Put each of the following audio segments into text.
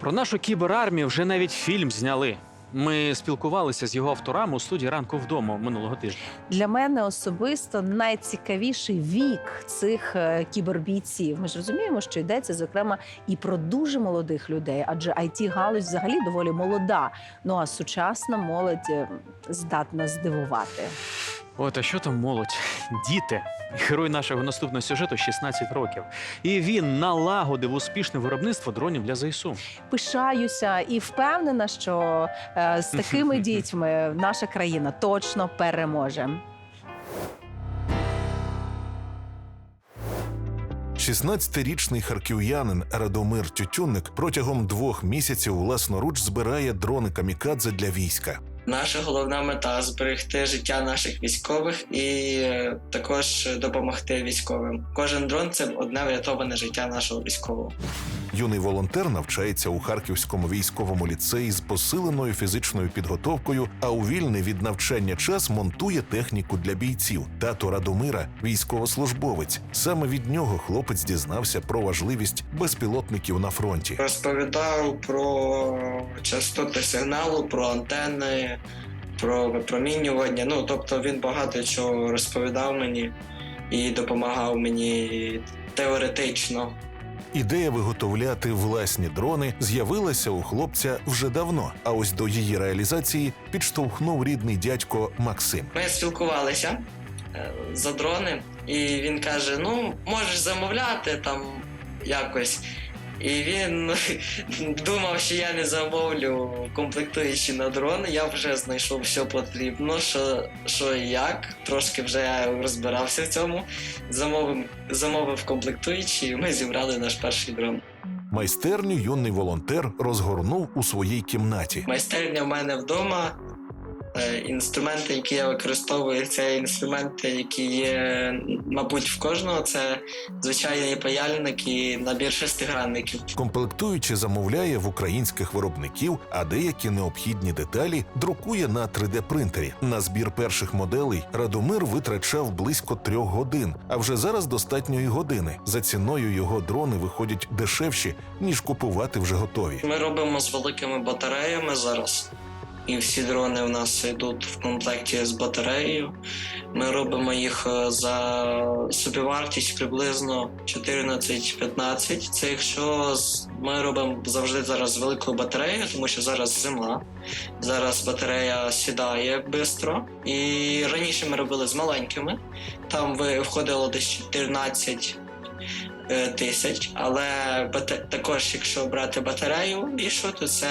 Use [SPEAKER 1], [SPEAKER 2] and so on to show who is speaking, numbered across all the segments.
[SPEAKER 1] Про нашу кіберармію вже навіть фільм зняли. Ми спілкувалися з його авторами у студії ранку вдома минулого тижня.
[SPEAKER 2] Для мене особисто найцікавіший вік цих е, кібербійців. Ми ж розуміємо, що йдеться зокрема і про дуже молодих людей, адже it галузь взагалі доволі молода. Ну а сучасна молодь е, здатна здивувати.
[SPEAKER 1] От, а що там молодь? Діти. Герой нашого наступного сюжету 16 років. І він налагодив успішне виробництво дронів для ЗСУ.
[SPEAKER 2] Пишаюся і впевнена, що е, з такими дітьми наша країна точно переможе.
[SPEAKER 3] 16-річний харків'янин Радомир Тютюнник протягом двох місяців власноруч збирає дрони камікадзе для війська.
[SPEAKER 4] Наша головна мета зберегти життя наших військових і е, також допомогти військовим. Кожен дрон це одне врятоване життя нашого військового.
[SPEAKER 3] Юний волонтер навчається у Харківському військовому ліцеї з посиленою фізичною підготовкою, а у вільний від навчання час монтує техніку для бійців. Тато Радомира військовослужбовець. Саме від нього хлопець дізнався про важливість безпілотників на фронті.
[SPEAKER 4] Розповідав про частоти сигналу, про антени, про випромінювання. Ну тобто він багато чого розповідав мені і допомагав мені теоретично.
[SPEAKER 3] Ідея виготовляти власні дрони з'явилася у хлопця вже давно. А ось до її реалізації підштовхнув рідний дядько Максим.
[SPEAKER 4] Ми спілкувалися е, за дрони, і він каже: Ну, можеш замовляти там якось. І він думав, що я не замовлю комплектуючі на дрони. Я вже знайшов, що потрібно, що, що і як. Трошки вже розбирався в цьому. Замовив, замовив комплектуючі, і ми зібрали наш перший дрон.
[SPEAKER 3] Майстерню юний волонтер розгорнув у своїй кімнаті.
[SPEAKER 4] Майстерня в мене вдома. Е, Інструменти, які я використовую, це інструменти, які є, мабуть, в кожного. Це звичайний паяльник і набір шестигранників.
[SPEAKER 3] Комплектуючи замовляє в українських виробників, а деякі необхідні деталі друкує на 3D-принтері. На збір перших моделей Радомир витрачав близько трьох годин, а вже зараз достатньо і години. За ціною його дрони виходять дешевші, ніж купувати вже готові.
[SPEAKER 4] Ми робимо з великими батареями зараз. І всі дрони в нас йдуть в комплекті з батареєю. Ми робимо їх е, за собівартість приблизно 14-15. Це якщо ми робимо завжди зараз з великою батареєю, тому що зараз зима. Зараз батарея сідає швидко. І раніше ми робили з маленькими. Там ви- входило десь 14 е, тисяч, але також, якщо брати батарею більшу, то це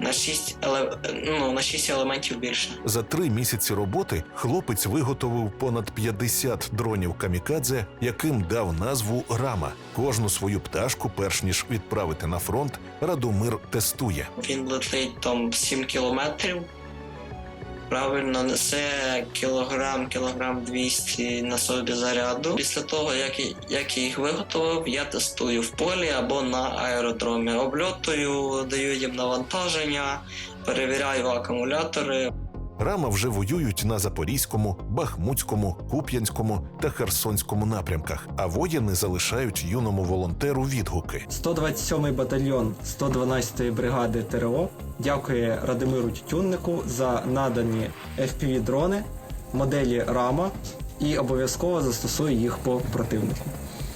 [SPEAKER 4] на 6, еле... ну, на 6 елементів більше.
[SPEAKER 3] За три місяці роботи хлопець виготовив понад 50 дронів камікадзе, яким дав назву Рама. Кожну свою пташку, перш ніж відправити на фронт, Радомир тестує.
[SPEAKER 4] Він летить там 7 кілометрів. Правильно несе кілограм, кілограм 200 на собі заряду. Після того, як, як я їх виготовив, я тестую в полі або на аеродромі. Обльотую, даю їм навантаження, перевіряю акумулятори.
[SPEAKER 3] Рама вже воюють на Запорізькому, Бахмутському, Куп'янському та Херсонському напрямках, а воїни залишають юному волонтеру відгуки.
[SPEAKER 5] 127-й батальйон 112-ї бригади ТРО дякує Радимиру Тютюннику за надані FPV-дрони, моделі Рама і обов'язково застосує їх по противнику.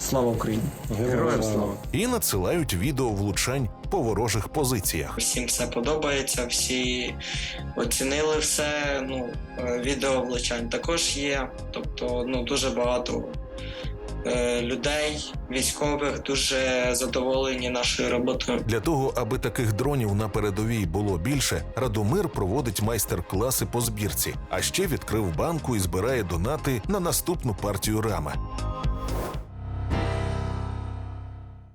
[SPEAKER 5] Слава Україні! Героям слава!
[SPEAKER 3] І надсилають відео влучань по ворожих позиціях.
[SPEAKER 4] Всім все подобається, всі оцінили все. Ну, е, відео влучань також є. Тобто, ну дуже багато людей, військових дуже задоволені нашою роботою.
[SPEAKER 3] Для того, аби таких дронів на передовій було більше, Радомир проводить майстер-класи по збірці, а ще відкрив банку і збирає донати на наступну партію рама.